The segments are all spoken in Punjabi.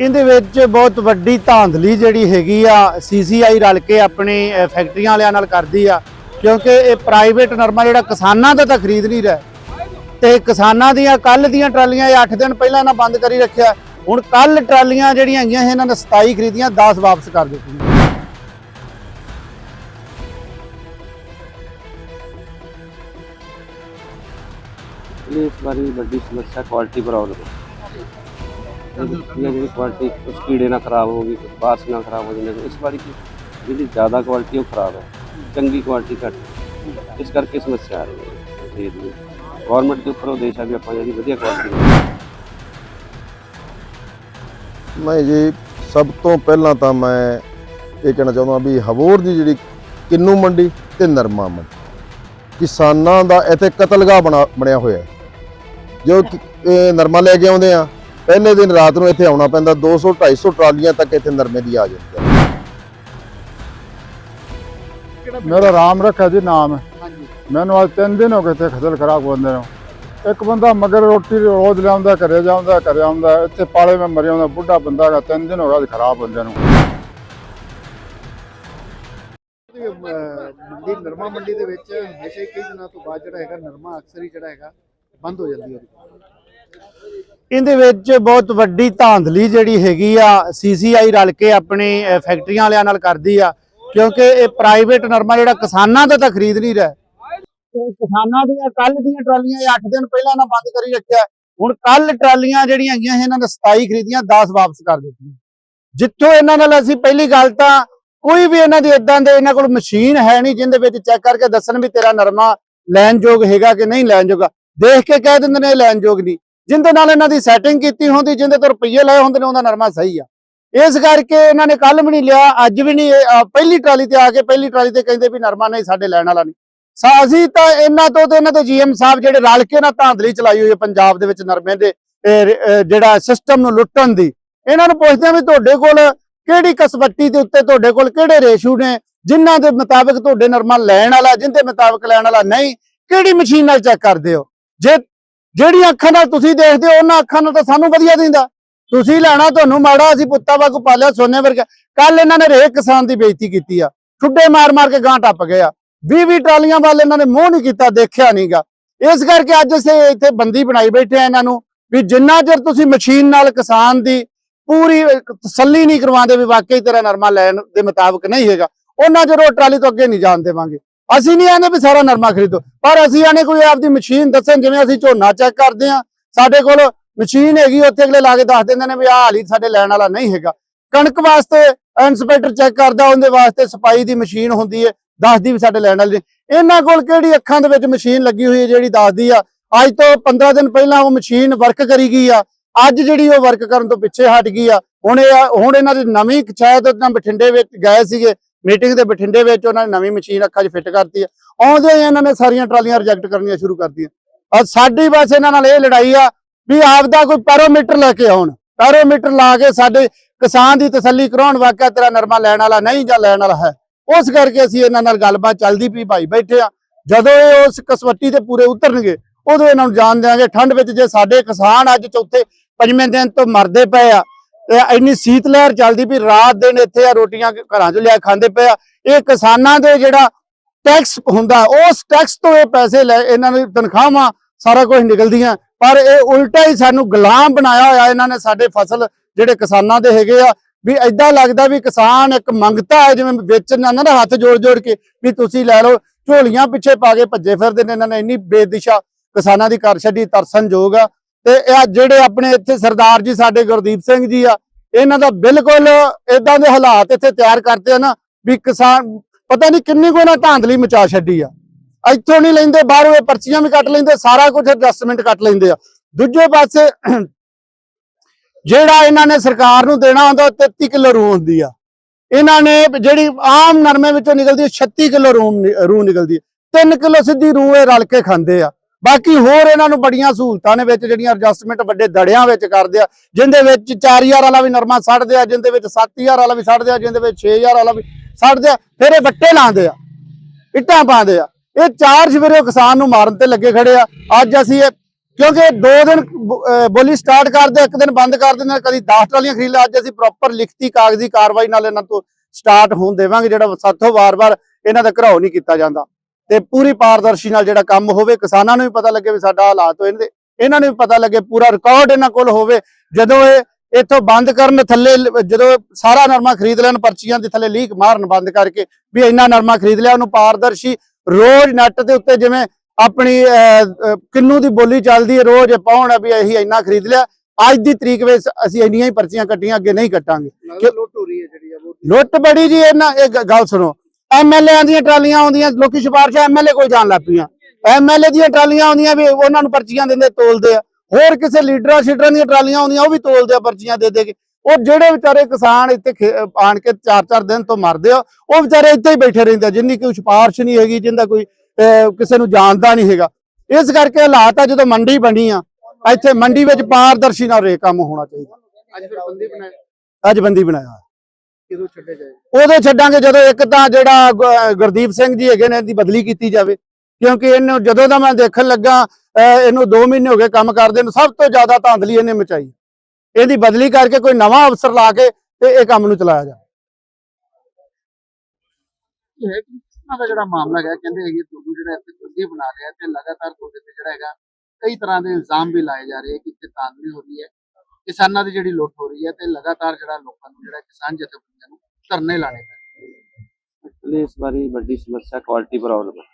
ਇਹਦੇ ਵਿੱਚ ਬਹੁਤ ਵੱਡੀ ਧਾਂਦਲੀ ਜਿਹੜੀ ਹੈਗੀ ਆ ਸੀਸੀਆਈ ਰਲ ਕੇ ਆਪਣੇ ਫੈਕਟਰੀਆਂ ਵਾਲਿਆਂ ਨਾਲ ਕਰਦੀ ਆ। ਕਿਉਂਕਿ ਇਹ ਪ੍ਰਾਈਵੇਟ ਨਰਮਾ ਜਿਹੜਾ ਕਿਸਾਨਾਂ ਦਾ ਤਾਂ ਖਰੀਦ ਨਹੀਂ ਰਿਹਾ। ਤੇ ਕਿਸਾਨਾਂ ਦੀਆਂ ਕੱਲ ਦੀਆਂ ਟਰਾਲੀਆਂ ਇਹ 8 ਦਿਨ ਪਹਿਲਾਂ ਇਹਨਾਂ ਬੰਦ ਕਰੀ ਰੱਖਿਆ। ਹੁਣ ਕੱਲ ਟਰਾਲੀਆਂ ਜਿਹੜੀਆਂ ਹੈਗੀਆਂ, ਇਹਨਾਂ ਨੇ 27 ਖਰੀਦੀਆਂ 10 ਵਾਪਸ ਕਰ ਦਿੱਤੀਆਂ। ਇਸ ਵਾਰੀ ਵੱਡੀ ਸਮੱਸਿਆ ਕੁਆਲਿਟੀ ਪ੍ਰੋਬਲਮ ਹੈ। ਜਿਹੜੀ ਕੁਆਲਿਟੀ ਕੁਛ ਕੀੜੇ ਨਾਲ ਖਰਾਬ ਹੋ ਗਈ ਕੁਛ ਬਾਰਸ ਨਾਲ ਖਰਾਬ ਹੋ ਜਾਂਦੇ ਇਸ ਵਾਰੀ ਕੀ ਜਿਹੜੀ ਜ਼ਿਆਦਾ ਕੁਆਲਿਟੀ ਉਹ ਖਰਾਬ ਹੈ ਚੰਗੀ ਕੁਆਲਿਟੀ ਘੱਟ ਇਸ ਕਰਕੇ ਸਮੱਸਿਆ ਆ ਰਹੀ ਹੈ ਜੀ। ਜੀ। ਗਵਰਨਮੈਂਟ ਦੇ ਉੱਪਰ ਆ ਵੀ ਆਪਾਂ ਜਿਹੜੀ ਵਧੀਆ ਕੁਆਲਿਟੀ ਨਹੀਂ ਜੀ ਸਭ ਤੋਂ ਪਹਿਲਾਂ ਤਾਂ ਮੈਂ ਇਹ ਕਹਿਣਾ ਚਾਹੁੰਦਾ ਵੀ ਹਵੋਰ ਦੀ ਜਿਹੜੀ ਕਿੰਨੂ ਮੰਡੀ ਤੇ ਨਰਮਾ ਮੰਡੀ। ਕਿਸਾਨਾਂ ਦਾ ਇੱਥੇ ਕਤਲਗਾਹ ਬਣਾ ਬਣਿਆ ਹੋਇਆ ਹੈ। ਜੋ ਨਰਮਾ ਲੈ ਕੇ ਆਉਂਦੇ ਆ ਪਹਿਲੇ ਦਿਨ ਰਾਤ ਨੂੰ ਇੱਥੇ ਆਉਣਾ ਪੈਂਦਾ 200 250 ਟਰਾਲੀਆਂ ਤੱਕ ਇੱਥੇ ਨਰਮੇ ਦੀ ਆ ਜਾਂਦੀ ਹੈ ਮੇਰਾ ਰਾਮ ਰੱਖਾ ਜੀ ਨਾਮ। ਹੈ ਮੈਨੂੰ ਅੱਜ ਤਿੰਨ ਦਿਨ ਹੋ ਗਏ ਤੇ ਖਜਲ ਖਰਾਬ ਹੁੰਦੇ ਨੂੰ। ਇੱਕ ਬੰਦਾ ਮਗਰ ਰੋਟੀ ਰੋਜ਼ ਲਿਆਉਂਦਾ ਘਰੇ ਜਾਂਦਾ ਘਰੇ ਆਉਂਦਾ ਇੱਥੇ ਪਾਲੇ ਮੈਂ ਮਰਿਆ ਹੁੰਦਾ ਬੁੱਢਾ ਬੰਦਾ ਹੈਗਾ ਤਿੰਨ ਦਿਨ ਹੋ ਗਏ ਅੱਜ ਖਰਾਬ ਹੁੰਦੇ ਨੂੰ। ਮੰਡੀ ਨਰਮਾ ਮੰਡੀ ਦੇ ਵਿੱਚ ਹਮੇਸ਼ਾ ਹੀ ਕਈ ਦਿਨਾਂ ਤੋਂ ਬਾਅਦ ਜਿਹੜਾ ਹੈਗਾ ਨਰਮਾ ਅਕਸਰ ਹੀ ਜਿਹੜਾ ਹੈਗਾ ਬੰਦ ਹੋ ਜਾਂਦੀ ਹੈ ਇਹਦੇ ਵਿੱਚ ਬਹੁਤ ਵੱਡੀ ਧਾਂਦਲੀ ਜਿਹੜੀ ਹੈਗੀ ਆ ਸੀਸੀਆਈ ਰਲ ਕੇ ਆਪਣੇ ਫੈਕਟਰੀਆਂ ਵਾਲਿਆਂ ਨਾਲ ਕਰਦੀ ਆ ਕਿਉਂਕਿ ਇਹ ਪ੍ਰਾਈਵੇਟ ਨਰਮਾ ਜਿਹੜਾ ਕਿਸਾਨਾਂ ਦਾ ਤਾਂ ਖਰੀਦ ਨਹੀਂ ਰਿਹਾ। ਤੇ ਕਿਸਾਨਾਂ ਦੀਆਂ ਕੱਲ ਦੀਆਂ ਟਰਾਲੀਆਂ ਇਹ 8 ਦਿਨ ਪਹਿਲਾਂ ਨਾ ਬੰਦ ਕਰੀ ਰੱਖਿਆ ਹੁਣ ਕੱਲ ਟਰਾਲੀਆਂ ਜਿਹੜੀਆਂ ਹੈਗੀਆਂ ਸੀ, ਇਹਨਾਂ ਨੇ 27 ਖਰੀਦੀਆਂ 10 ਵਾਪਸ ਕਰ ਦਿੱਤੀਆਂ। ਜਿੱਥੋਂ ਇਹਨਾਂ ਨਾਲ ਅਸੀਂ ਪਹਿਲੀ ਗੱਲ ਤਾਂ ਕੋਈ ਵੀ ਇਹਨਾਂ ਦੀ ਇਦਾਂ ਦੇ ਇਹਨਾਂ ਕੋਲ ਮਸ਼ੀਨ ਹੈ ਨਹੀਂ ਜਿੰਦੇ ਵਿੱਚ ਚੈੱਕ ਕਰਕੇ ਦੱਸਣ ਵੀ ਤੇਰਾ ਨਰਮਾ ਲੈਣ ਯੋਗ ਹੈਗਾ ਕਿ ਨਹੀਂ ਲੈਣ ਯੋਗਾ ਦੇਖ ਕੇ ਕਹਿ ਦਿੰਦੇ ਨੇ ਇਹ ਲੈਣ ਯੋਗ ਨਹੀਂ। ਜਿੰਦੇ ਨਾਲ ਇਹਨਾਂ ਦੀ ਸੈਟਿੰਗ ਕੀਤੀ ਹੁੰਦੀ, ਜਿੰਦੇ ਤੋਂ ਰੁਪਈਏ ਲਏ ਹੁੰਦੇ ਨੇ ਉਹਦਾ ਨਰਮਾ ਸਹੀ ਆ। ਇਸ ਕਰਕੇ ਇਹਨਾਂ ਨੇ ਕੱਲ ਵੀ ਨਹੀਂ ਲਿਆ, ਅੱਜ ਵੀ ਨਹੀਂ ਪਹਿਲੀ ਟਰਾਲੀ ਤੇ ਆ ਕੇ ਪਹਿਲੀ ਟਰਾਲੀ ਤੇ ਕਹਿੰਦੇ ਵੀ ਨਰਮਾ ਨਹੀਂ, ਸਾਡੇ ਲੈਣ ਵਾਲਾ ਨਹੀਂ। ਸਾ, ਅਸੀਂ ਤਾਂ ਇਹਨਾਂ ਤੋਂ ਤੇ ਇਹਨਾਂ ਦੇ ਜੀਐਮ ਸਾਹਿਬ ਜਿਹੜੇ ਰਲ ਕੇ ਨਾ ਧਾਂਦਲੀ ਚਲਾਈ ਹੋਈ ਹੈ ਪੰਜਾਬ ਦੇ ਵਿੱਚ ਨਰਮੇ ਦੇ ਜਿਹੜਾ ਸਿਸਟਮ ਨੂੰ ਲੁੱਟਣ ਦੀ। ਇਹਨਾਂ ਨੂੰ ਪੁੱਛਦੇ ਆ ਵੀ ਤੁਹਾਡੇ ਕੋਲ ਕਿਹੜੀ ਕਸਵੱਟੀ ਦੇ ਉੱਤੇ ਤੁਹਾਡੇ ਕੋਲ ਕਿਹੜੇ ਰੇਸ਼ੂ ਨੇ, ਜਿਨ੍ਹਾਂ ਦੇ ਮੁਤਾਬਕ ਤੁਹਾਡੇ ਨਰਮਾ ਲੈਣ ਵਾਲਾ, ਜਿੰਦੇ ਮੁਤਾਬਕ ਲੈਣ ਵਾਲਾ ਨਹੀਂ, ਕਿਹੜੀ ਮਸ਼ੀਨ ਨਾਲ ਚੈੱਕ ਕਰਦੇ ਹੋ? ਜੇ ਜਿਹੜੀਆਂ ਅੱਖਾਂ ਨਾਲ ਤੁਸੀਂ ਦੇਖਦੇ ਹੋ, ਉਹਨਾਂ ਅੱਖਾਂ ਨਾਲ ਤਾਂ ਸਾਨੂੰ ਵਧੀਆ ਦਿੰਦਾ। ਤੁਸੀਂ ਲੈਣਾ ਤੁਹਾਨੂੰ ਮਾੜਾ, ਅਸੀਂ ਪੁੱਤਾਂ ਵਾਂਗੂ ਪਾਲਿਆ ਸੋਨੇ ਵਰਗਾ। ਕੱਲ ਇਹਨਾਂ ਨੇ ਰੇਕ ਕਿਸਾਨ ਦੀ ਬੇਇੱਜ਼ਤੀ ਕੀਤੀ ਆ। ਠੁੱਡੇ ਮਾਰ ਮਾਰ ਕੇ ਗਾਂ ਟੱਪ ਗਏ ਆ। 20 20 ਟਰਾਲੀਆਂ ਵੱਲ ਇਹਨਾਂ ਨੇ ਮੂੰਹ ਨਹੀਂ ਕੀਤਾ, ਦੇਖਿਆ ਨਹੀਂਗਾ। ਇਸ ਕਰਕੇ ਅੱਜ ਅਸੀਂ ਇੱਥੇ ਬੰਦੀ ਬਣਾਈ ਬੈਠੇ ਆ ਇਹਨਾਂ ਨੂੰ, ਵੀ ਜਿੰਨਾ ਚਿਰ ਤੁਸੀਂ ਮਸ਼ੀਨ ਨਾਲ ਕਿਸਾਨ ਦੀ ਪੂਰੀ ਤਸੱਲੀ ਨਹੀਂ ਕਰਵਾਉਂਦੇ ਵੀ ਵਾਕਈ ਤੇਰਾ ਨਰਮਾ ਲੈਣ ਦੇ ਮੁਤਾਬਕ ਨਹੀਂ ਹੈਗਾ, ਉਹਨਾਂ ਚਿਰ ਉਹ ਟਰਾਲੀ ਤੋਂ ਅੱਗੇ ਨਹੀਂ ਜਾਣ ਦੇਵਾਂਗੇ। ਅਸੀਂ ਨਹੀਂ ਆਂਦੇ ਵੀ ਸਾਰਾ ਨਰਮਾ ਖਰੀਦੋ, ਪਰ ਅਸੀਂ ਆਨੇ ਕੋਈ ਆਪਦੀ ਮਸ਼ੀਨ ਦੱਸਣ, ਜਿਵੇਂ ਅਸੀਂ ਝੋਨਾ ਚੈੱਕ ਕਰਦੇ ਆ, ਸਾਡੇ ਕੋਲ ਮਸ਼ੀਨ ਹੈਗੀ, ਉੱਥੇ ਅਗਲੇ ਲਾ ਕੇ ਦੱਸ ਦਿੰਦੇ ਨੇ ਵੀ ਆਹ ਹਾਲੀ ਸਾਡੇ ਲੈਣ ਵਾਲਾ ਨਹੀਂ ਹੈਗਾ ਕਣਕ ਵਾਸਤੇ ਇੰਸਪੈਕਟਰ ਚੈੱਕ ਕਰਦਾ, ਉਹਦੇ ਵਾਸਤੇ ਸਫ਼ਾਈ ਦੀ ਮਸ਼ੀਨ ਹੁੰਦੀ ਹੈ ਦੱਸਦੀ ਵੀ ਸਾਡੇ ਲੈਣ ਵਾਲੇ ਨੇ। ਇਹਨਾਂ ਕੋਲ ਕਿਹੜੀ ਅੱਖਾਂ ਦੇ ਵਿੱਚ ਮਸ਼ੀਨ ਲੱਗੀ ਹੋਈ ਹੈ ਜਿਹੜੀ ਦੱਸਦੀ ਆ, ਅੱਜ ਤੋਂ 15 ਦਿਨ ਪਹਿਲਾਂ ਉਹ ਮਸ਼ੀਨ ਵਰਕ ਕਰੀ ਗਈ ਆ, ਅੱਜ ਜਿਹੜੀ ਉਹ ਵਰਕ ਕਰਨ ਤੋਂ ਪਿੱਛੇ ਹਟ ਗਈ ਆ, ਹੁਣ ਇਹ ਹੁਣ ਇਹਨਾਂ ਦੀ ਨਵੀਂ ਸ਼ਾਇਦ ਉਹਨਾਂ ਬਠਿੰਡੇ ਵਿੱਚ ਗਏ ਸੀਗੇ ਮੀਟਿੰਗ ਦੇ ਬਠਿੰਡੇ ਵਿੱਚ ਉਹਨਾਂ ਨੇ ਨਵੀਂ ਮਸ਼ੀਨ ਅੱਖਾਂ 'ਚ ਫਿੱਟ ਕਰਤੀ ਆ। ਆਉਂਦੇ ਹੀ ਇਹਨਾਂ ਨੇ ਸਾਰੀਆਂ ਟਰਾਲੀਆਂ ਰਿਜੈਕਟ ਕਰਨੀਆਂ ਸ਼ੁਰੂ ਕਰਤੀਆਂ। ਅੱਜ ਸਾਡੀ ਬਸ ਇਹਨਾਂ ਨਾਲ ਇਹ ਲੜਾਈ ਆ ਵੀ ਆਪਦਾ ਕੋਈ ਪੈਰੋਮੀਟਰ ਲੈ ਕੇ ਆਉਣ। ਪੈਰੋਮੀਟਰ ਲਾ ਕੇ ਸਾਡੇ ਕਿਸਾਨ ਦੀ ਤਸੱਲੀ ਕਰਾਉਣ ਵਾਕਿਆ ਤੇਰਾ ਨਰਮਾ ਲੈਣ ਵਾਲਾ ਨਹੀਂ ਜਾਂ ਲੈਣ ਵਾਲਾ ਹੈ। ਉਸ ਕਰਕੇ ਅਸੀਂ ਇਹਨਾਂ ਨਾਲ ਗੱਲਬਾਤ ਚੱਲਦੀ ਪਈ ਭਾਈ ਬੈਠੇ ਆ। ਜਦੋਂ ਇਹ ਉਸ ਕਸਵੱਟੀ ਤੇ ਪੂਰੇ ਉਤਰਨਗੇ, ਉਦੋਂ ਇਹਨਾਂ ਨੂੰ ਜਾਣ ਦਿਆਂਗੇ। ਠੰਡ ਵਿੱਚ ਜੇ ਸਾਡੇ ਕਿਸਾਨ ਅੱਜ ਚੌਥੇ ਪੰਜਵੇਂ ਦਿਨ ਤੋਂ ਮਰਦੇ ਪਏ ਆ ਇੰਨੀ ਸੀਤ ਲਹਿਰ ਚੱਲਦੀ ਵੀ ਰਾਤ ਦਿਨ ਇੱਥੇ ਆ ਰੋਟੀਆਂ ਘਰਾਂ 'ਚ ਲਿਆ ਖਾਂਦੇ ਪਏ ਆ। ਇਹ ਕਿਸਾਨਾਂ ਦੇ ਜਿਹੜਾ ਟੈਕਸ ਹੁੰਦਾ, ਉਸ ਟੈਕਸ ਤੋਂ ਇਹ ਪੈਸੇ ਲੈ, ਇਹਨਾਂ ਦੀ ਤਨਖਾਹਾਂ ਸਾਰਾ ਕੁਝ ਨਿਕਲਦੀਆਂ। ਪਰ ਇਹ ਉਲਟਾ ਹੀ ਸਾਨੂੰ ਗੁਲਾਮ ਬਣਾਇਆ ਹੋਇਆ ਇਹਨਾਂ ਨੇ ਸਾਡੇ ਫਸਲ, ਜਿਹੜੇ ਕਿਸਾਨਾਂ ਦੇ ਹੈਗੇ ਆ। ਵੀ ਐਦਾਂ ਲੱਗਦਾ ਵੀ ਕਿਸਾਨ ਇੱਕ ਮੰਗਤਾ ਹੈ, ਜਿਵੇਂ ਵੇਚਣ ਜਾਂਦਾ ਨਾ ਹੱਥ ਜੋੜ ਜੋੜ ਕੇ, ਵੀ ਤੁਸੀਂ ਲੈ ਲਓ, ਝੋਲੀਆਂ ਪਿੱਛੇ ਪਾ ਕੇ ਭੱਜੇ ਫਿਰਦੇ ਨੇ ਇਹਨਾਂ ਨੇ। ਇੰਨੀ ਬੇਦਿਸ਼ਾ ਕਿਸਾਨਾਂ ਦੀ ਕਰ ਛੱਡੀ ਤਰਸਨਯੋਗ ਆ। ਤੇ ਇਹ ਜਿਹੜੇ ਆਪਣੇ ਇੱਥੇ ਸਰਦਾਰ ਜੀ ਸਾਡੇ ਗੁਰਦੀਪ ਸਿੰਘ ਜੀ ਆ, ਇਹਨਾਂ ਦਾ ਬਿਲਕੁਲ ਇਦਾਂ ਦੇ ਹਾਲਾਤ ਇੱਥੇ ਤਿਆਰ ਕਰਤੇ ਆ ਨਾ ਵੀ ਕਿਸਾਨ, ਪਤਾ ਨਹੀਂ ਕਿੰਨੀ ਕੋ ਨਾ ਧਾਂਦਲੀ ਮਚਾ ਛੱਡੀ ਆ। ਇੱਥੋਂ ਨਹੀਂ ਲੈਂਦੇ, ਬਾਹਰੋਂ ਇਹ ਪਰਚੀਆਂ ਵੀ ਕੱਟ ਲੈਂਦੇ, ਸਾਰਾ ਕੁਝ ਐਡਜਸਟਮੈਂਟ ਕੱਟ ਲੈਂਦੇ ਆ। ਦੂਜੇ ਪਾਸੇ, ਜਿਹੜਾ ਇਹਨਾਂ ਨੇ ਸਰਕਾਰ ਨੂੰ ਦੇਣਾ ਹੁੰਦਾ, ਉਹ 33 ਕਿਲੋ ਰੂਹ ਹੁੰਦੀ ਆ। ਇਹਨਾਂ ਨੇ ਜਿਹੜੀ ਆਮ ਨਰਮੇ ਵਿੱਚੋਂ ਨਿਕਲਦੀ ਹੈ 36 ਕਿਲੋ ਰੂਹ ਰੂਹ ਨਿਕਲਦੀ। ਹੈ 3 ਕਿਲੋ ਸਿੱਧੀ ਰੂਹ ਇਹ ਰਲ ਕੇ ਖਾਂਦੇ ਆ। ਬਾਕੀ ਹੋਰ ਇਹਨਾਂ ਨੂੰ ਬੜੀਆਂ ਸਹੂਲਤਾਂ ਨੇ ਵਿੱਚ ਜਿਹੜੀਆਂ ਐਡਜਸਟਮੈਂਟ ਵੱਡੇ ਦੜਿਆਂ ਵਿੱਚ ਕਰਦੇ ਆ, ਜਿੰਦੇ ਵਿੱਚ 4000 ਵਾਲਾ ਵੀ ਨਰਮਾ ਸੜਦੇ ਆ, ਜਿੰਦੇ ਵਿੱਚ 7000 ਵਾਲਾ ਵੀ ਸੜਦੇ ਆ, ਜਿੰਦੇ ਵਿੱਚ 6000 ਵਾਲਾ ਵੀ ਸੜਦੇ ਆ, ਫਿਰ ਇਹ ਵੱਟੇ ਲਾਉਂਦੇ ਆ, ਇੱਟਾਂ ਪਾਉਂਦੇ ਆ। ਇਹ ਚਾਰ ਸਵੇਰੇ ਕਿਸਾਨ ਨੂੰ ਮਾਰਨ ਤੇ ਲੱਗੇ ਖੜੇ ਆ। ਅੱਜ ਅਸੀਂ ਇਹ ਕਿਉਂਕਿ ਦੋ ਦਿਨ ਬ- ਬੋਲੀ ਸਟਾਰਟ ਕਰਦੇ ਇੱਕ ਦਿਨ ਬੰਦ ਕਰ ਦਿੰਦੇ ਕਦੀ 10 ਟਰਾਲੀਆਂ ਖਰੀਦ ਲਿਆ ਅੱਜ ਅਸੀਂ ਪ੍ਰੋਪਰ ਲਿਖਤੀ ਕਾਗਜ਼ੀ ਕਾਰਵਾਈ ਨਾਲ ਇਹਨਾਂ ਤੋਂ ਸਟਾਰਟ ਹੋਣ ਦੇਵਾਂਗੇ, ਜਿਹੜਾ ਸਾਥੋਂ ਵਾਰ-ਵਾਰ ਇਹਨਾਂ ਦਾ ਘਰਾਓ ਨਹੀਂ ਕੀਤਾ ਜਾਂਦਾ। ਤੇ ਪੂਰੀ ਪਾਰਦਰਸ਼ੀ ਨਾਲ ਜਿਹੜਾ ਕੰਮ ਹੋਵੇ ਕਿਸਾਨਾਂ ਨੂੰ ਵੀ ਪਤਾ ਲੱਗੇ ਵੀ ਸਾਡਾ ਹਾਲਾਤ ਹੋਏ ਨੇ ਇਹਨਾਂ ਨੂੰ ਵੀ ਪਤਾ ਲੱਗੇ ਪੂਰਾ ਰਿਕਾਰਡ ਇਹਨਾਂ ਕੋਲ ਹੋਵੇ ਜਦੋਂ ਇਹ ਇੱਥੋਂ ਬੰਦ ਕਰਨ ਥੱਲੇ ਜਦੋਂ ਸਾਰਾ ਨਰਮਾ ਖਰੀਦ ਲੈਣ ਪਰਚੀਆਂ ਦੇ ਥੱਲੇ ਲੀਕ ਮਾਰਨ ਬੰਦ ਕਰਕੇ ਵੀ ਇੰਨਾ ਨਰਮਾ ਖਰੀਦ ਲਿਆ ਉਹਨੂੰ ਪਾਰਦਰਸ਼ੀ ਰੋਜ਼ ਨੈਟ ਦੇ ਉੱਤੇ ਜਿਵੇਂ ਆਪਣੀ ਕਿੰਨੂ ਦੀ ਬੋਲੀ ਚੱਲਦੀ ਹੈ ਰੋਜ਼ ਪਾਉਣ ਵੀ ਅਸੀਂ ਇੰਨਾ ਖਰੀਦ ਲਿਆ ਅੱਜ ਦੀ ਤਰੀਕ ਵਿੱਚ ਅਸੀਂ ਇੰਨੀਆਂ ਹੀ ਪਰਚੀਆਂ ਕੱਟੀਆਂ ਅੱਗੇ ਨਹੀਂ ਕੱਟਾਂਗੇ। ਲੁੱਟ ਹੋ ਰਹੀ ਹੈ ਜਿਹੜੀ ਲੁੱਟ ਬੜੀ ਜੀ ਇਹਨਾਂ ਇਹ ਗੱਲ ਸੁਣੋ ਐਮਐਲਏ ਦੀਆਂ ਟਰਾਲੀਆਂ ਆਉਂਦੀਆਂ ਲੋਕੀ ਸਿਫਾਰਸ਼ਾਂ ਐਮਐਲਏ ਕੋਲ ਜਾਣ ਲੱਗ ਪਈਆਂ। ਐਮਐਲਏ ਦੀਆਂ ਟਰਾਲੀਆਂ ਆਉਂਦੀਆਂ ਵੀ ਉਹਨਾਂ ਨੂੰ ਪਰਚੀਆਂ ਦਿੰਦੇ ਤੋਲਦੇ ਆ। ਹੋਰ ਕਿਸੇ ਲੀਡਰਾਂ ਸ਼ੀਡਰਾਂ ਦੀਆਂ ਟਰਾਲੀਆਂ ਆਉਂਦੀਆਂ ਉਹ ਵੀ ਤੋਲਦੇ ਆ ਪਰਚੀਆਂ ਦੇ ਦੇ ਕੇ। ਉਹ ਜਿਹੜੇ ਵਿਚਾਰੇ ਕਿਸਾਨ ਇੱਥੇ ਆਣ ਕੇ ਚਾਰ ਚਾਰ ਦਿਨ ਤੋਂ ਮਰਦੇ ਆ ਉਹ ਵਿਚਾਰੇ ਇੱਥੇ ਹੀ ਬੈਠੇ ਰਹਿੰਦੇ ਆ ਜਿੰਨੀ ਕੋਈ ਸਿਫਾਰਸ਼ ਨਹੀਂ ਹੈਗੀ ਜਿੰਦਾ ਕੋਈ ਕਿਸੇ ਨੂੰ ਜਾਣਦਾ ਨਹੀਂ ਹੈਗਾ। ਇਸ ਕਰਕੇ ਹਾਲਾਤ ਆ ਜਦੋਂ ਮੰਡੀ ਬਣੀ ਆ ਇੱਥੇ ਮੰਡੀ ਵਿੱਚ ਪਾਰਦਰਸ਼ੀ ਨਾਲ ਰੇ ਕੰਮ ਹੋਣਾ ਚਾਹੀਦਾ। ਅੱਜ ਫਿਰ ਬੰਦੇ ਬਣਾਏ ਅੱਜ ਬੰਦੀ ਬਣਾਇਆ। ਕਿਦੋਂ ਛੱਡੇ ਜਾਏ? ਉਦੋਂ ਛੱਡਾਂਗੇ ਜਦੋਂ ਇੱਕ ਤਾਂ ਜਿਹੜਾ ਗੁਰਦੀਪ ਸਿੰਘ ਜੀ ਹੈਗੇ ਨੇ ਇਹਦੀ ਬਦਲੀ ਕੀਤੀ ਜਾਵੇ। ਕਿਉਂਕਿ ਇਹਨੂੰ ਜਦੋਂ ਦਾ ਮੈਂ ਦੇਖਣ ਲੱਗਾ ਇਹਨੂੰ 2 ਮਹੀਨੇ ਹੋ ਗਏ ਕੰਮ ਕਰਦੇ ਨੂੰ ਸਭ ਤੋਂ ਜ਼ਿਆਦਾ ਧਾਂਦਲੀ ਇਹਨੇ ਮਚਾਈ। ਇਹਦੀ ਬਦਲੀ ਕਰਕੇ ਕੋਈ ਨਵਾਂ ਅਫਸਰ ਲਾ ਕੇ ਤੇ ਇਹ ਕੰਮ ਨੂੰ ਚਲਾਇਆ ਜਾ ਦਾ ਜਿਹੜਾ ਮਾਮਲਾ ਹੈ ਕਹਿੰਦੇ ਹੈਗੇ ਤੁਹਾਨੂੰ ਜਿਹੜਾ ਇੱਥੇ ਬੰਦੀ ਬਣਾ ਰਿਹਾ ਤੇ ਲਗਾਤਾਰ ਤੁਹਾਡੇ ਤੇ ਜਿਹੜਾ ਹੈਗਾ ਕਈ ਤਰ੍ਹਾਂ ਦੇ ਇਲਜ਼ਾਮ ਵੀ ਲਾਏ ਜਾ ਰਹੇ ਕਿ ਇੱਥੇ ਤਾਂਦਲੀ ਹੋ ਰਹੀ ਹੈ। ਕਿਸਾਨਾਂ ਦੀ ਜਿਹੜੀ ਲੁੱਟ ਹੋ ਰਹੀ ਹੈ ਤੇ ਲਗਾਤਾਰ ਜਿਹੜਾ ਲੋਕਾਂ ਨੂੰ ਜਿਹੜਾ ਕਿਸਾਨ ਜਥੇਬੰਦੀਆਂ ਨੂੰ ਧਰਨੇ ਲਾਣੇ ਪੈ ਐਕਚੁਅਲੀ ਇਸ ਵਾਰੀ ਵੱਡੀ ਸਮੱਸਿਆ ਕੁਆਲਿਟੀ ਪ੍ਰੋਬਲਮ ਹੈ।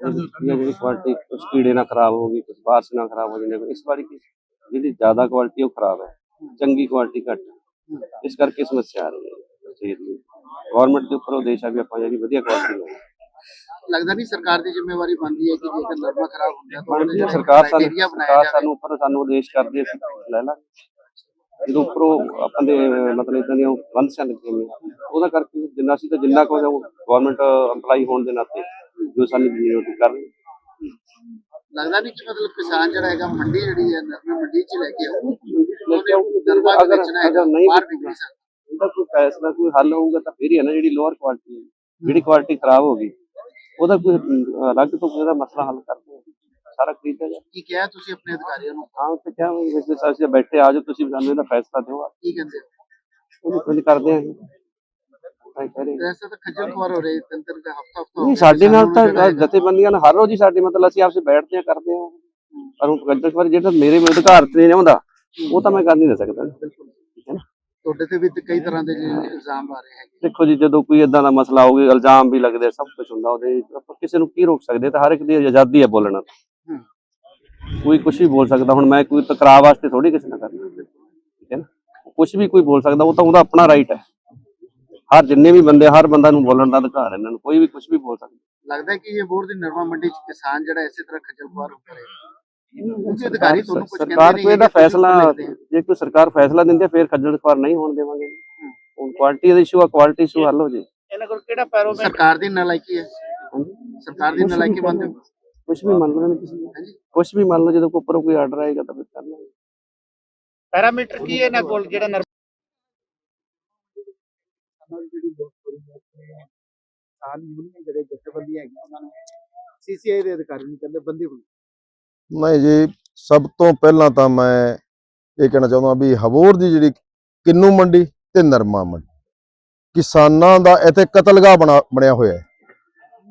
ਇਹ ਜਿਹੜੀ ਕੁਆਲਿਟੀ ਕੁਝ ਕੀੜੇ ਨਾਲ ਖਰਾਬ ਹੋ ਗਈ ਕੁਝ ਬਾਰਿਸ਼ ਨਾਲ ਖਰਾਬ ਹੋ ਜਾਂਦੀ ਇਸ ਵਾਰੀ ਜਿਹੜੀ ਜ਼ਿਆਦਾ ਕੁਆਲਿਟੀ ਉਹ ਖਰਾਬ ਹੈ। ਚੰਗੀ ਕੁਆਲਿਟੀ ਘੱਟ ਇਸ ਕਰਕੇ ਸਮੱਸਿਆ ਆ ਰਹੀ ਹੈ। ਗਵਰਨਮੈਂਟ ਦੇ ਉੱਪਰ ਉਦੇਸ਼ ਆ ਵੀ ਆਪਾਂ ਜਿਹੜੀ ਵਧੀਆ ਕੁਆਲਿਟੀ ਲਾਉਣੀ ਲੱਗਦਾ ਨਹੀਂ ਸਰਕਾਰ ਦੀ ਜ਼ਿੰਮੇਵਾਰੀ ਬਣਦੀ ਹੈ ਕਿ ਜੇਕਰ ਨਰਮਾ ਖਰਾਬ ਹੋ ਗਿਆ ਤਾਂ ਉਹਦੇ ਸਰਕਾਰ ਸਾਨੂੰ ਸਰਕਾਰ ਸਾਨੂੰ ਉੱਪਰ ਸਾਨੂੰ ਉਦੇਸ਼ ਕਰਦੀ ਹੈ ਅਸੀਂ ਲੈ ਲਾਂਗੇ। ਜਦੋਂ ਉੱਪਰੋਂ ਆਪਾਂ ਦੇ ਮਤਲਬ ਇਦਾਂ ਦੀਆਂ ਬੰਦਸ਼ਾਂ ਲੱਗੀਆਂ ਹੋਈਆਂ ਉਹਦਾ ਕਰਕੇ ਜਿੰਨਾ ਸੀ ਤਾਂ ਜਿੰਨਾ ਕੋ ਗਵਰਨਮੈਂਟ EMPLOYE ਹੋਣ ਦੇ ਨਾਤੇ ਜੋ ਸਾਨੂੰ ਡਿਊਟੀ ਕਰ ਰਹੀ ਲੱਗਦਾ ਨਹੀਂ ਕਿ ਮਤਲਬ ਕਿਸਾਨ ਜਿਹੜਾ ਹੈਗਾ ਮੰਡੀ ਜਿਹੜੀ ਹੈ ਨਰਮਾ ਮੰਡੀ 'ਚ ਲੈ ਕੇ ਆਉ ਲੈ ਕੇ ਅਗਰ- ਅਗਰ ਨਹੀਂ ਕੋਈ ਫੈਸਲਾ ਕੋਈ ਹੱਲ ਹੋਊਗਾ ਤਾਂ ਫਿਰ ਹੀ ਹੈ ਨਾ ਜਿਹੜੀ ਲੋਅਰ ਕੁਆਲਿਟੀ ਹੈ। ਜਿਹੜੀ ਕੁਆਲਿਟੀ ਖਰਾਬ ਹੋ ਗਈ ਉਹਦਾ ਕੋਈ ਅਲੱਗ ਤੋਂ ਕੋਈ ਮਸਲਾ ਹੱਲ ਕਰਦੇ ਸਾਰਾ ਖਰੀਦਿਆ ਜਾ ਕੀ ਕਿਹਾ ਤੁਸੀਂ ਆਪਣੇ ਅਧਿਕਾਰੀਆਂ ਨੂੰ? ਹਾਂ ਉੱਥੇ ਕਿਹਾ ਵੀ ਵਿੱਚ ਅਸੀਂ ਬੈਠੇ ਆ ਜਾਓ ਤੁਸੀਂ ਸਾਨੂੰ ਇਹਦਾ ਫੈਸਲਾ ਦਿਓ। ਕੀ ਕਹਿੰਦੇ ਹੋ? ਉਹਨੂੰ ਕੁਝ ਕਰਦੇ ਆ ਤਾਂ ਕਹਿ ਰਹੇ ਵੈਸੇ ਤਾਂ ਖੱਜਲ ਖੁਆਰ ਹੋ ਰਹੇ ਤਿੰਨ ਤਿੰਨ ਹਫਤਾ ਹਫਤਾ ਨਹੀਂ ਸਾਡੇ ਨਾਲ ਤਾਂ ਜਥੇਬੰਦੀਆਂ ਨਾਲ ਹਰ ਰੋਜ਼ ਹੀ ਸਾਡੇ ਮਤਲਬ ਅਸੀਂ ਆਪਸੇ ਬੈਠਦੇ ਆ ਕਰਦੇ ਆ। ਪਰ ਹੁਣ ਗੱਜਕ ਵਾਰੀ ਜਿਹੜਾ ਮੇਰੇ ਅਧਿਕਾਰ ਤੇ ਨਹੀਂ ਆਉਂਦਾ ਉਹ ਤਾਂ ਮੈਂ ਕਰ ਨਹੀਂ ਸਕਦਾ। ਤੁਹਾਡੇ ਤੇ ਵੀ ਕਈ ਤਰ੍ਹਾਂ ਦੇ ਇਲਜ਼ਾਮ ਆ ਰਹੇ ਹੈਗੇ। ਦੇਖੋ ਜੀ ਜਦੋਂ ਕੋਈ ਇਦਾਂ ਦਾ ਮਸਲਾ ਹੋਵੇ ਇਲਜ਼ਾਮ ਵੀ ਲੱਗਦੇ ਸਭ ਕੁਝ ਹੁੰਦਾ ਉਹਦੇ ਆਪਾਂ ਕਿਸੇ ਨੂੰ ਕੀ ਰੋਕ ਸਕਦੇ? ਤਾਂ ਹਰ ਇੱਕ ਦੀ ਆਜ਼ਾਦੀ ਹੈ ਬੋਲਣ। ਦੀ ਕੋਈ ਕੁਝ ਵੀ ਬੋਲ ਸਕਦਾ ਹੁਣ ਮੈਂ ਕੋਈ ਟਕਰਾਅ ਵਾਸਤੇ ਥੋੜੀ ਕਿਸੇ ਨਾਲ ਕਰਨਾ ਠੀਕ ਹੈ ਨਾ? ਕੁਝ ਵੀ ਕੋਈ ਬੋਲ ਸਕਦਾ ਉਹ ਤਾਂ ਉਹਦਾ ਆਪਣਾ ਰਾਈਟ ਹੈ। ਹਰ ਜਿੰਨੇ ਵੀ ਬੰਦੇ ਹਰ ਬੰਦਾ ਨੂੰ ਬੋਲਣ ਦਾ ਅਧਿਕਾਰ ਹੈ ਇਹਨਾਂ ਨੂੰ ਕੋਈ ਵੀ ਕੁਝ ਵੀ ਬੋਲ ਸਕਦਾ। ਲੱਗਦਾ ਕਿ ਇਹ ਬੋਰ ਦੀ ਨਰਮਾ ਮੰਡੀ 'ਚ ਕਿਸਾਨ ਜਿਹੜਾ ਇਸੇ ਤਰ੍ਹਾਂ ਖੱਜਲ ਖੁਆਰ ਹੋ ਰਹੇ। ਉੱਚ ਅਧਿਕਾਰੀ ਤੁਹਾਨੂੰ ਕੁਝ ਕਹਿੰਦੇ ਸਰਕਾਰ ਨਹੀਂ ਕੋਈ ਇਹਦਾ ਤੁਸੀਂ ਫੈਸਲਾ। ਜੇ ਕੋਈ ਸਰਕਾਰ ਫੈਸਲਾ ਦਿੰਦੀ ਹੈ ਫਿਰ ਖੱਜਲ ਖੁਆਰ ਨਹੀਂ ਹੋਣ ਦੇਵਾਂਗੇ। ਹੁਣ ਕੁਆਲਿਟੀ ਦਾ ਇਸ਼ੂ ਆ ਕੁਆਲਿਟੀ ਇਸ਼ੂ ਹੱਲ ਹੋ ਜੇ। ਇਹਨਾਂ ਕੋਲ ਕਿਹੜਾ ਪੈਰੋ ਸਰਕਾਰ ਦੀ ਨਲਾਇਕੀ ਹੈ। ਸਰਕਾਰ ਦੀ ਨਲਾਇਕੀ ਹੋ ਕੁਝ ਵੀ ਮੰਨ ਕਿਸੇ ਦਾ। ਹਾਂਜੀ। ਕੁਝ ਵੀ ਮੰਨ ਲਓ ਜਦੋਂ ਕੋਈ ਉੱਪਰੋਂ ਕੋਈ ਆਰਡਰ ਆਏਗਾ ਤਾਂ ਫਿਰ ਕਰ ਲਾਂਗੇ। ਪੈਰਾਮੀਟਰ ਕੀ ਹੈ ਇਹਨਾਂ ਕੋਲ ਜਿਹੜਾ ਨਰ- ਕਿਸਾਨ ਯੂਨੀਅਨ ਜਿਹੜੇ ਜਥੇਬੰਦੀਆਂ ਹੈਗੀਆਂ ਉਹਨਾਂ ਨੇ ਸੀਸੀਆਈ ਦੇ ਅਧਿਕਾਰੀ ਨੂੰ ਕਹਿੰਦੇ ਬੰਦੀ ਬਣਾ ਨਹੀਂ ਜੀ, ਸਭ ਤੋਂ ਪਹਿਲਾਂ ਤਾਂ ਮੈਂ ਇਹ ਕਹਿਣਾ ਚਾਹੁੰਦਾ ਵੀ ਹਬੋਰ ਦੀ ਜਿਹੜੀ ਕਿੰਨੂ ਮੰਡੀ ਤੇ ਨਰਮਾ ਮੰਡੀ। ਕਿਸਾਨਾਂ ਦਾ ਇੱਥੇ ਕਤਲਗਾਹ ਬਣਾ, ਬਣਿਆ ਹੋਇਆ ਹੈ।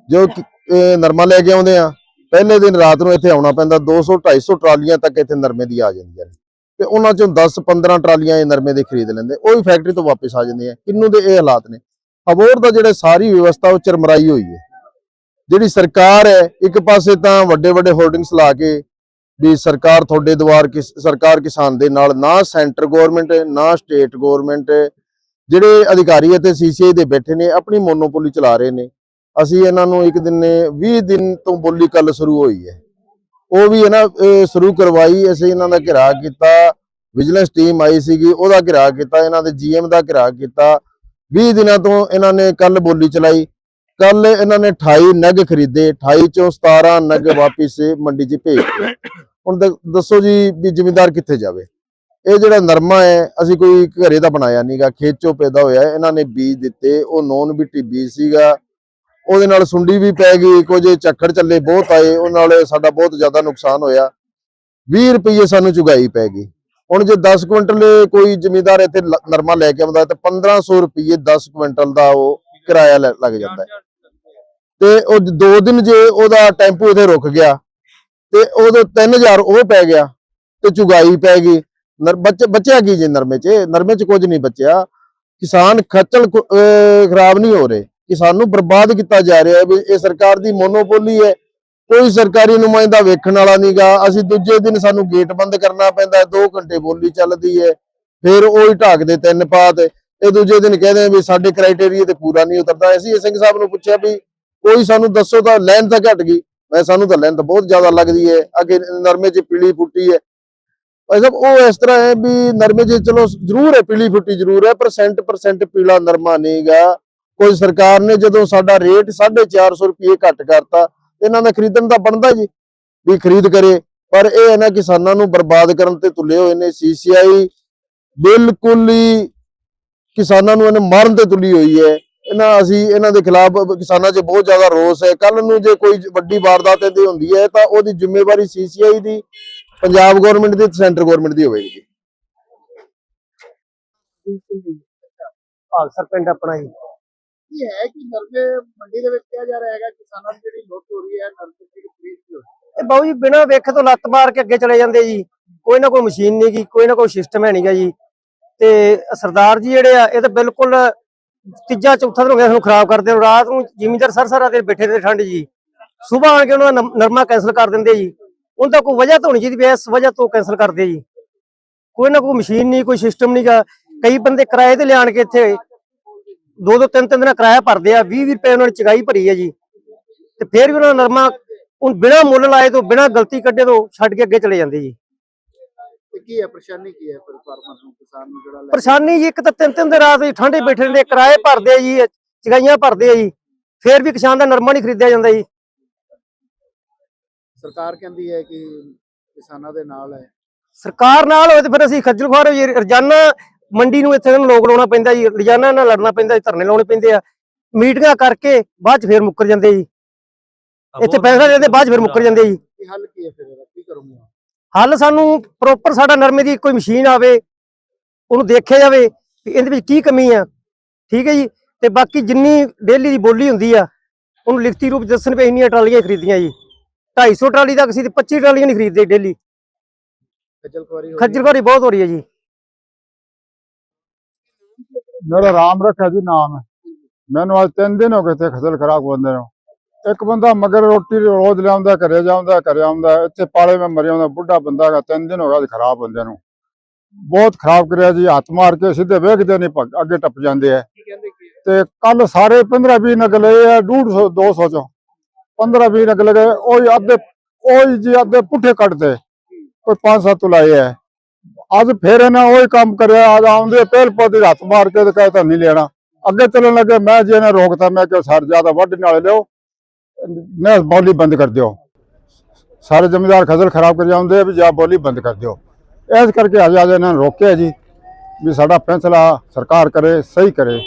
ਜੋ ਇਹ ਨਰਮਾ ਲੈ ਕੇ ਆਉਂਦੇ ਆ, ਪਹਿਲੇ ਦਿਨ ਰਾਤ ਨੂੰ ਇੱਥੇ ਆਉਣਾ ਪੈਂਦਾ 200 250 ਟਰਾਲੀਆਂ ਤੱਕ ਇੱਥੇ ਨਰਮੇ ਦੀ ਆ ਜਾਂਦੀਆਂ ਨੇ। ਤੇ ਉਹਨਾਂ ਚੋਂ 10 15 ਟਰਾਲੀਆਂ ਇਹ ਨਰਮੇ ਦੇ ਖਰੀਦ ਲੈਂਦੇ, ਉਹ ਵੀ ਫੈਕਟਰੀ ਤੋਂ ਵਾਪਸ ਆ ਜਾਂਦੀਆਂ, ਕਿੰਨੂ ਦੇ ਇਹ ਹਾਲਾਤ ਨੇ। ਹਬੋਰ ਦਾ ਜਿਹੜਾ ਸਾਰੀ ਵਿਵਸਥਾ, ਉਹ ਚਰਮਰਾਈ ਹੋਈ ਹੈ। ਜਿਹੜੀ ਸਰਕਾਰ ਹੈ, ਇੱਕ ਪਾਸੇ ਤਾਂ ਵੱਡੇ ਵੱਡੇ ਹੋਰਡਿੰਗਸ ਲਾ ਕੇ ਵੀ ਸਰਕਾਰ ਤੁਹਾਡੇ ਦੁਆਰ ਕਿਸ, ਸਰਕਾਰ ਕਿਸਾਨ ਦੇ ਨਾਲ, ਨਾ ਸੈਂਟਰ ਗਵਰਨਮੈਂਟ, ਨਾ ਸਟੇਟ ਗਵਰਨਮੈਂਟ, ਜਿਹੜੇ ਅਧਿਕਾਰੀ ਅਤੇ ਸੀਸੀਆਈ ਦੇ ਬੈਠੇ ਨੇ, ਆਪਣੀ ਮੋਨੋਪੋਲੀ ਚਲਾ ਰਹੇ ਨੇ। ਅਸੀਂ ਇਹਨਾਂ ਨੂੰ ਇੱਕ ਦਿਨ ਨੇ 20 ਦਿਨ ਤੋਂ ਬੋਲੀ ਕੱਲ ਸ਼ੁਰੂ ਹੋਈ ਹੈ। ਉਹ ਵੀ ਇਹਨਾਂ ਸ਼ੁਰੂ ਕਰਵਾਈ, ਅਸੀਂ ਇਹਨਾਂ ਦਾ ਘਿਰਾ ਕੀਤਾ, ਵਿਜੀਲੈਂਸ ਟੀਮ ਆਈ ਸੀਗੀ, ਉਹਦਾ ਘਿਰਾ ਕੀਤਾ, ਇਹਨਾਂ ਦੇ ਜੀਐਮ ਦਾ ਘਿਰਾ ਕੀਤਾ। 20 ਦਿਨਾਂ ਤੋਂ ਇਹਨਾਂ ਨੇ ਕੱਲ ਬੋਲੀ ਚਲਾਈ। ਕੱਲ ਇਹਨਾਂ ਨੇ 28 ਨਗ ਖਰੀਦੇ 28 ਚੋਂ 17 ਨਗ ਵਾਪਿਸ ਮੰਡੀ 'ਚ ਭੇਜ ਦਿੱਤੇ। ਹੁਣ ਦੱਸੋ ਜੀ ਵੀ ਜ਼ਿਮੀਂਦਾਰ ਕਿੱਥੇ ਜਾਵੇ? ਇਹ ਜਿਹੜਾ ਨਰਮਾ ਹੈ, ਅਸੀਂ ਕੋਈ ਘਰੇ ਦਾ ਬਣਾਇਆ ਨਹੀਂਗਾ ਚੋਂ ਪੈਦਾ ਹੋਇਆ, ਇਹਨਾਂ ਨੇ ਬੀਜ ਦਿੱਤੇ, ਉਹ ਨੌਨ ਬਿੱਟੀ ਬੀਜ ਸੀਗਾ। ਉਹਦੇ ਨਾਲ ਸੁੰਡੀ ਵੀ ਪੈ ਗਈ, ਕੁਝ ਝੱਖੜ ਚੱਲੇ ਬਹੁਤ ਆਏ, ਉਹ ਨਾਲ ਸਾਡਾ ਬਹੁਤ ਜ਼ਿਆਦਾ ਨੁਕਸਾਨ ਹੋਇਆ। 20 ਰੁਪਏ ਸਾਨੂੰ ਚੁਗਾਈ ਪੈ ਗਈ। ਹੁਣ ਜੇ 10 ਕੁਇੰਟਲ ਕੋਈ ਜ਼ਮੀਂਦਾਰ ਇੱਥੇ ਨਰਮਾ ਲੈ ਕੇ ਆਉਂਦਾ, ਤਾਂ 1500 ਰੁਪਏ 10 ਕੁਇੰਟਲ ਦਾ ਉਹ ਕਿਰਾਇਆ ਲੈ- ਲੱਗ ਜਾਂਦਾ ਤੇ ਉਹ ਦੋ ਦਿਨ ਜੇ ਉਹਦਾ ਟੈਂਪੂ ਇੱਥੇ ਰੁਕ ਗਿਆ ਤੇ ਉਦੋਂ 3000 ਉਹ ਪੈ ਗਿਆ ਤੇ ਚੁਗਾਈ ਪੈ ਗਈ। ਨਰ ਬੱਚੇ, ਬਚਿਆ ਕੀ ਜੇ ਨਰਮੇ 'ਚ? ਨਰਮੇ 'ਚ ਕੁਝ ਨਹੀਂ ਬਚਿਆ। ਕਿਸਾਨ ਖੱਚਲ ਖਰਾਬ ਨਹੀਂ ਹੋ ਰਹੇ। ਕਿਸਾਨ ਨੂੰ ਬਰਬਾਦ ਕੀਤਾ ਜਾ ਰਿਹਾ ਹੈ ਵੀ ਇਹ ਸਰਕਾਰ ਦੀ ਮੋਨੋਪੋਲੀ ਹੈ। ਕੋਈ ਸਰਕਾਰੀ ਨੁਮਾਇੰਦਾ ਵੇਖਣ ਵਾਲਾ ਨਹੀਂਗਾ ਅਸੀਂ ਦੂਜੇ ਦਿਨ ਸਾਨੂੰ ਗੇਟ ਬੰਦ ਕਰਨਾ ਪੈਂਦਾ 2 ਘੰਟੇ ਬੋਲੀ ਚੱਲਦੀ ਹੈ। ਫਿਰ ਉਹੀ ਢਾਕ ਦੇ ਤਿੰਨ ਪਾਤ। ਇਹ ਦੂਜੇ ਦਿਨ ਕਹਿੰਦੇ ਵੀ ਸਾਡੇ ਕ੍ਰਾਈਟੇਰੀਆ ਤੇ ਪੂਰਾ ਨਹੀਂ ਉਤਰਦਾ। ਅਸੀਂ ਸਿੰਘ ਸਾਹਿਬ ਨੂੰ ਪੁੱਛਿਆ ਵੀ ਕੋਈ ਸਾਨੂੰ ਦੱਸੋ ਤਾਂ ਲਾਈਨ ਤਾਂ ਘਟ ਗਈ। ਮੈਂ ਸਾਨੂੰ ਤਾਂ ਲਾਈਨ ਬਹੁਤ ਜ਼ਿਆਦਾ ਲੱਗਦੀ ਹੈ। ਅੱਗੇ ਨਰਮੇ 'ਚ ਪੀਲੀ ਫੁੱਟੀ ਹੈ। ਭਾਈ ਸਾਹਿਬ, ਉਹ ਇਸ ਤਰ੍ਹਾਂ ਹੈ ਵੀ ਨਰਮੇ 'ਚ ਚਲੋ ਜ਼ਰੂਰ ਹੈ, ਪੀਲੀ ਫੁੱਟੀ ਜ਼ਰੂਰ ਹੈ ਪਰਸੈਂਟ ਪਰਸੈਂਟ ਪੀਲਾ ਨਰਮਾ ਨਹੀਂਗਾ। ਕੋਈ ਸਰਕਾਰ ਨੇ ਜਦੋਂ ਸਾਡਾ ਰੇਟ 450 ਰੁਪਏ ਘੱਟ ਕਰਤਾ, ਇਹਨਾਂ ਦਾ ਖਰੀਦਣ ਦਾ ਬਣਦਾ ਜੀ, ਵੀ ਖਰੀਦ ਕਰੇ। ਪਰ ਇਹ ਹੈ ਕਿਸਾਨਾਂ ਨੂੰ ਬਰਬਾਦ ਕਰਨ ਤੇ ਤੁਲੇ ਹੋਏ ਨੇ। ਸੀਸੀਆਈ ਬਿਲਕੁਲ ਹੀ ਕਿਸਾਨਾਂ ਨੂੰ ਇਹਨੇ ਮਾਰਨ ਤੇ ਤੁਲੀ ਹੋਈ ਹੈ। ਇਹਨਾਂ ਅਸੀਂ ਇਹਨਾਂ ਦੇ ਖਿਲਾਫ ਕਿਸਾਨਾਂ 'ਚ ਬਹੁਤ ਜ਼ਿਆਦਾ ਰੋਸ ਹੈ। ਕੱਲ ਨੂੰ ਜੇ ਕੋਈ ਵੱਡੀ ਵਾਰਦਾਤ ਇਹਦੀ ਹੁੰਦੀ ਹੈ ਤਾਂ ਉਹਦੀ ਜ਼ਿੰਮੇਵਾਰੀ ਸੀਸੀਆਈ ਦੀ ਪੰਜਾਬ ਗਵਰਨਮੈਂਟ ਦੀ ਤੇ ਸੈਂਟਰ ਗਵਰਨਮੈਂਟ ਦੀ ਹੋਵੇਗੀ ਆਪਣਾ ਜੀ। ਕੀ ਹੈ ਕਿ ਨਰਮੇ ਮੰਡੀ ਦੇ ਵਿੱਚ ਕਿਹਾ ਜਾ ਰਿਹਾ ਹੈਗਾ ਕਿਸਾਨਾਂ ਦੀ ਜਿਹੜੀ ਲੁੱਟ ਹੋ ਰਹੀ ਹੈ ਨਰਮੇ ਦੀ ਖਰੀਦ ਦੀ ਹੋ ਰਹੀ ਹੈ ਇਹ ਬਾਊ ਜੀ ਬਿਨਾਂ ਵੇਖੇ ਤੋਂ ਲੱਤ ਮਾਰ ਕੇ ਅੱਗੇ ਚਲੇ ਜਾਂਦੇ ਜੀ। ਕੋਈ ਨਾ ਕੋਈ ਮਸ਼ੀਨ ਨਹੀਂ ਗੀ ਕੋਈ ਨਾ ਕੋਈ ਸਿਸਟਮ ਹੈ ਨਹੀਂਗਾ ਜੀ। ਤੇ ਸਰਦਾਰ ਜੀ ਜਿਹੜੇ ਆ ਇਹ ਤਾਂ ਬਿਲਕੁਲ ਤੀਜਾ ਚੌਥਾ ਦਿਨ ਹੋ ਗਿਆ ਸਾਨੂੰ ਖਰਾਬ ਕਰਦੇ ਨੂੰ। ਰਾਤ ਨੂੰ ਜ਼ਿਮੀਂਦਾਰ ਸਰ ਸਾਰਾ ਦਿਨ ਬੈਠੇ ਤੇ ਠੰਡ ਜੀ। ਸਵੇਰ ਆਣ ਕੇ ਉਹਨਾਂ ਦਾ ਨਰਮਾ ਕੈਨਸਲ ਕਰ ਦਿੰਦੇ ਜੀ। ਉਹਨਾਂ ਦਾ ਕੋਈ ਵਜ੍ਹਾ ਤਾਂ ਹੋਣੀ ਚਾਹੀਦੀ ਵੀ ਇਸ ਵਜ੍ਹਾ ਤੋਂ ਕੈਨਸਲ ਕਰਦੇ ਜੀ। ਕੋਈ ਨਾ ਕੋਈ ਮਸ਼ੀਨ ਨਹੀਂ, ਕੋਈ ਸਿਸਟਮ ਨਹੀਂਗਾ ਕਈ ਬੰਦੇ ਕਿਰਾਏ ਤੇ ਲਿਆਣ ਕੇ ਇੱਥੇ ਦੋ ਦੋ ਤਿੰਨ ਤਿੰਨ ਦਿਨ ਕਿਰਾਇਆ ਭਰਦੇ ਆ 20 ਰੁਪਏ ਉਹਨਾਂ ਨੇ ਚਗਾਈ ਭਰੀ ਹੈ ਜੀ। ਤੇ ਫੇਰ ਵੀ ਉਹਨਾਂ ਦਾ ਨਰਮਾ ਉਹ ਬਿਨਾਂ ਮੁੱਲ ਲਾਏ ਤੋਂ, ਬਿਨਾਂ ਗਲਤੀ ਕੱਢੇ ਤੋਂ ਛੱਡ ਕੇ ਅੱਗੇ ਚਲੇ ਜਾਂਦੇ ਜੀ। ਤੇ ਕੀ ਹੈ ਪਰੇਸ਼ਾਨੀ ਕੀ ਹੈ ਫਿਰ ਫਾਰਮਰ ਨੂੰ ਕਿਸਾਨ ਨੂੰ ਜਿਹੜਾ ਲੈ ਪਰੇਸ਼ਾਨੀ ਜੀ ਇੱਕ ਤਾਂ ਤਿੰਨ ਤਿੰਨ ਦਿਨ ਰਾਤ ਜੀ ਠੰਡੇ ਬੈਠੇ ਰਹਿੰਦੇ ਕਿਰਾਏ ਭਰਦੇ ਆ ਜੀ ਚਗਾਈਆਂ ਭਰਦੇ ਆ ਜੀ। ਫਿਰ ਵੀ ਕਿਸਾਨ ਦਾ ਨਰਮਾ ਨਹੀਂ ਖਰੀਦਿਆ ਜਾਂਦਾ ਜੀ। ਸਰਕਾਰ ਕਹਿੰਦੀ ਹੈ ਕਿ ਕਿਸਾਨਾਂ ਦੇ ਨਾਲ ਹੈ। ਸਰਕਾਰ ਨਾਲ ਹੋਏ ਤੇ ਫਿਰ ਅਸੀਂ ਖੱਜਲ ਖੁਆਰ ਹੋਈਏ ਰੋਜ਼ਾਨਾ ਮੰਡੀ ਨੂੰ ਇੱਥੇ ਲੋਕ ਲਾਉਣਾ ਪੈਂਦਾ ਜੀ ਰੋਜ਼ਾਨਾ ਨਾਲ ਲੜਨਾ ਪੈਂਦਾ ਜੀ ਧਰਨੇ ਲਾਉਣੇ ਪੈਂਦੇ ਆ। ਮੀਟਿੰਗਾਂ ਕਰਕੇ ਬਾਅਦ ਚ ਫਿਰ ਮੁੱਕਰ ਜਾਂਦੇ ਜੀ। ਇੱਥੇ ਪੈਸਾ ਦੇ ਦਿੰਦੇ ਬਾਅਦ ਚ ਫਿਰ ਮੁੱਕਰ ਜਾਂਦੇ ਜੀ। ਕੀ ਹੱਲ ਕੀ ਹੈ ਫਿਰ ਇਹਦਾ? ਕੀ ਕਰੋਗੇ ਹੱਲ ਸਾਨੂੰ ਪ੍ਰੋਪਰ ਸਾਡਾ ਨਰਮੇ ਦੀ ਕੋਈ ਮਸ਼ੀਨ ਆਵੇ ਉਹਨੂੰ ਦੇਖਿਆ ਜਾਵੇ ਵੀ ਇਹਦੇ ਵਿੱਚ ਕੀ ਕਮੀ ਆ। ਠੀਕ ਹੈ ਜੀ? ਤੇ ਬਾਕੀ ਜਿੰਨੀ ਡੇਲੀ ਦੀ ਬੋਲੀ ਹੁੰਦੀ ਆ ਉਹਨੂੰ ਲਿਖਤੀ ਰੂਪ ਦੱਸਣ ਵੀ ਇੰਨੀਆਂ ਟਰਾਲੀਆਂ ਖਰੀਦੀਆਂ ਜੀ। 250 ਟਰਾਲੀ ਤੱਕ ਸੀ ਤੇ 25 ਟਰਾਲੀਆਂ ਨਹੀਂ ਖਰੀਦਦੇ ਡੇਲੀ। ਖੱਜਲ ਖੁਆਰੀ। ਖੱਜਲ ਬਹੁਤ ਹੋ ਰਹੀ ਹੈ ਜੀ। ਮੇਰਾ ਰਾਮ ਰੱਖਿਆ ਜੀ ਨਾਮ। ਹੈ ਮੈਨੂੰ ਅੱਜ ਤਿੰਨ ਦਿਨ ਹੋ ਗਏ ਤੇ ਖਸਲ ਖਰਾਬ ਹੁੰਦੇ ਨੂੰ। ਇੱਕ ਬੰਦਾ ਮਗਰ ਰੋਟੀ ਰੋਜ਼ ਲਿਆਉਂਦਾ ਘਰੇ ਜਾਂਦਾ ਘਰੇ ਆਉਂਦਾ ਇੱਥੇ ਪਾਲੇ ਮੈਂ ਮਰਿਆ ਹੁੰਦਾ ਬੁੱਢਾ ਬੰਦਾ ਹੈਗਾ ਤਿੰਨ ਦਿਨ ਹੋ ਅੱਜ ਖਰਾਬ ਹੁੰਦੇ ਨੂੰ। ਬਹੁਤ ਖਰਾਬ ਕਰਿਆ ਜੀ ਹੱਥ ਮਾਰ ਕੇ ਸਿੱਧੇ ਵੇਖਦੇ ਨਹੀਂ ਅੱਗੇ ਟੱਪ ਜਾਂਦੇ ਆ। ਕਹਿੰਦੇ? ਤੇ ਕੱਲ ਸਾਰੇ 15 20 ਨਗ ਲਏ ਆ 150 200 ਚੋਂ। 15 20 ਨਗ ਲਗੇ ਉਹ ਅੱਧੇ ਉਹ ਜੀ ਅੱਧੇ ਪੁੱਠੇ ਕੱਢਦੇ। ਕੋਈ 5 7 ਲਾਏ ਆ। ਅੱਜ ਫੇਰ ਇਹਨਾਂ ਉਹੀ ਕੰਮ ਕਰਿਆ ਅੱਜ ਆਉਂਦੇ ਪਹਿਲ ਪੌਦੇ ਹੱਥ ਮਾਰ ਕੇ ਤੇ ਕਹੇ ਤਾਂ ਨਹੀਂ ਲੈਣਾ। ਅੱਗੇ ਚੱਲਣ ਲੱਗੇ ਮੈਂ ਜੇ ਇਹਨੇ ਰੋਕਤਾ ਮੈਂ ਕਿਹਾ ਸਰ ਜ਼ਿਆਦਾ ਵੱਢ ਨਾਲੇ ਲਿਓ ਮੈਂ ਬੋਲੀ ਬੰਦ ਕਰ ਦਿਓ। ਸਾਰੇ ਜ਼ਮੀਦਾਰ ਖਜ਼ਲ ਖਰਾਬ ਕਰ ਜਾਂਦੇ ਆ ਵੀ ਜਾਂ ਬੋਲੀ ਬੰਦ ਕਰ ਦਿਓ। ਇਸ ਕਰਕੇ ਅੱਜ ਅੱਜ ਇਹਨਾਂ ਨੂੰ ਰੋਕਿਆ ਜੀ ਵੀ ਸਾਡਾ ਫੈਸਲਾ ਸਰਕਾਰ ਕਰੇ, ਸਹੀ ਕਰੇ।